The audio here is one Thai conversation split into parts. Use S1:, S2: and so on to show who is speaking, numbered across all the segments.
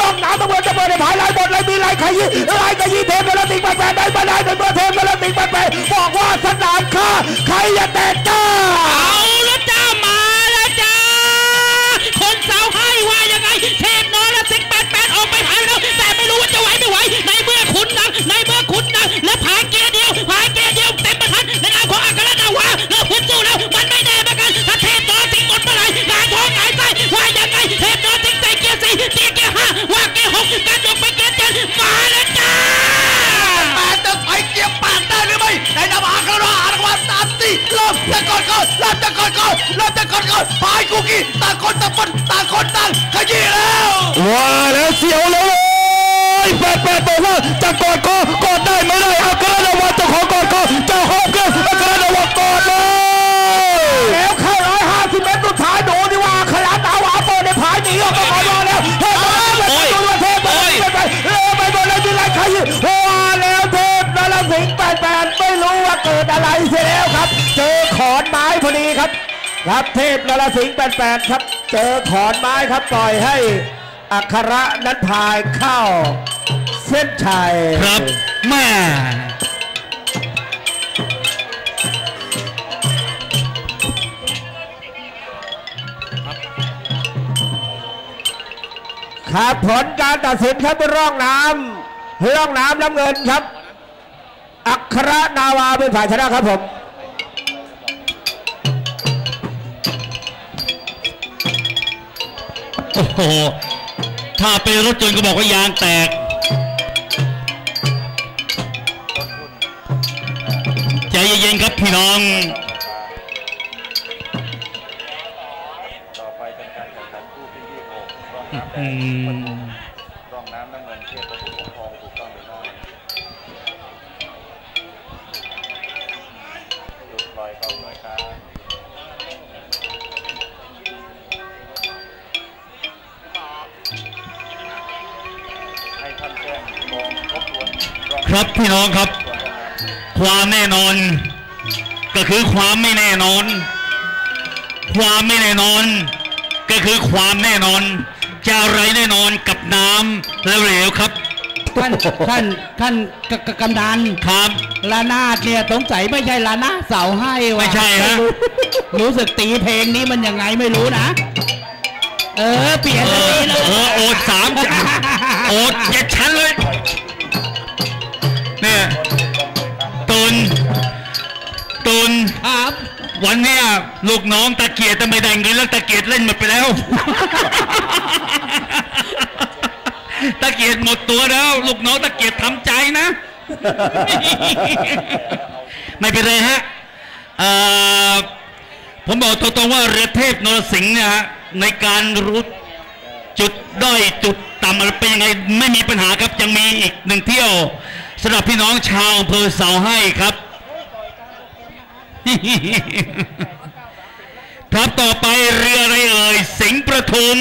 S1: ลงน้ำตะเวนจะเปิดในภายไล่บทเลยมีไล่ขยี้ไล่ขยี้เทพกระติกแปดได้มาได้เป็นเบอร์เทพกระติกแปดบอกว่าสนามข้าใครจะแตกจ้า
S2: ลมตะกอนก่อนเริ่มจะ
S3: กอนก่อนเริ่มจะกอนก่อนพายกุกี้ต่างคนต่างปนต่างคนต่างขยี้แล้ว
S1: ว้าแล้วเสียวแล้วเลยแปดแปดบอกว่าจะกอดคอกอดได้ไม่ได้อัครนาวาเจ้าของกอดคอเจ้าของ ครับครับเทพนรสิงห์แปดแปดครับ เจอขอนไม้ครับปล่อยให้อัคระนั้นพายเข้า เส้นชัย
S2: ครับแม่
S1: ครับผลการตัดสินครับร่องน้ำร่องน้ำน้ำเงินครับ อัครนาวาเป็นฝ่ายชนะครับผม
S2: โอ้โห ถ้าเป็นรถยนต์ก็บอกว่ายางแตกใจเย็นๆครับพี่น้อง
S4: ต่อไครับ
S2: พี่น้องครับ
S4: ส่วนร่องน้ำ
S2: ความแน่นอน ก็คือความไม่แน่นอน ความไม่แน่นอน ก็คือความแน่นอน จะอะไรแน่นอนกับน้ำแล้วเหลวครับ
S5: ท่านท่านท่านกกกำนัน
S2: ครับ
S5: ลานาดเนี่ยสงสัยไม่ใช่ลานาดเสาให้วะ
S2: ไม่ใช่ฮะ
S5: รู้รู้สึกตีเพลงนี้มันยังไงไม่รู้นะ เออ เปลี่ยน
S2: เอ
S5: เลย
S2: อ
S5: เลย
S2: เออโอดสามโอดเจ็ดชั้นเลยเนี่ย วันเนี้ยลูกน้องตะเกียรติไม่ได้เงินแล้วตะเกียรติเล่นหมดไปแล้ว ตะเกียรติหมดตัวแล้ว ลูกน้องตะเกียรติทำใจนะ ไม่เป็นไรฮะเอ่อผมบอกตรงๆว่าเรือเทพนรสิงห์เนี่ยฮะในการรู้จุดด้อยจุดต่ำอะไรเป็นยังไงไม่มีปัญหาครับยังมีอีกหนึ่งเที่ยวสำหรับพี่น้องชาวอำเภอเสาให้ครับ ครับต่อไปเรืออะไรเอ่ย สิงห์ประทุม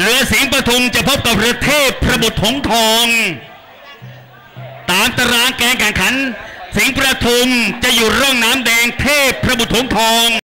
S2: เรือสิงห์ประทุมจะพบกับเรือเทพพระบุตรหงทอง ตามตารางแการแข่งขัน สิงห์ประทุมจะอยู่ร่องน้ำแดงเทพพระบุตรหงทอง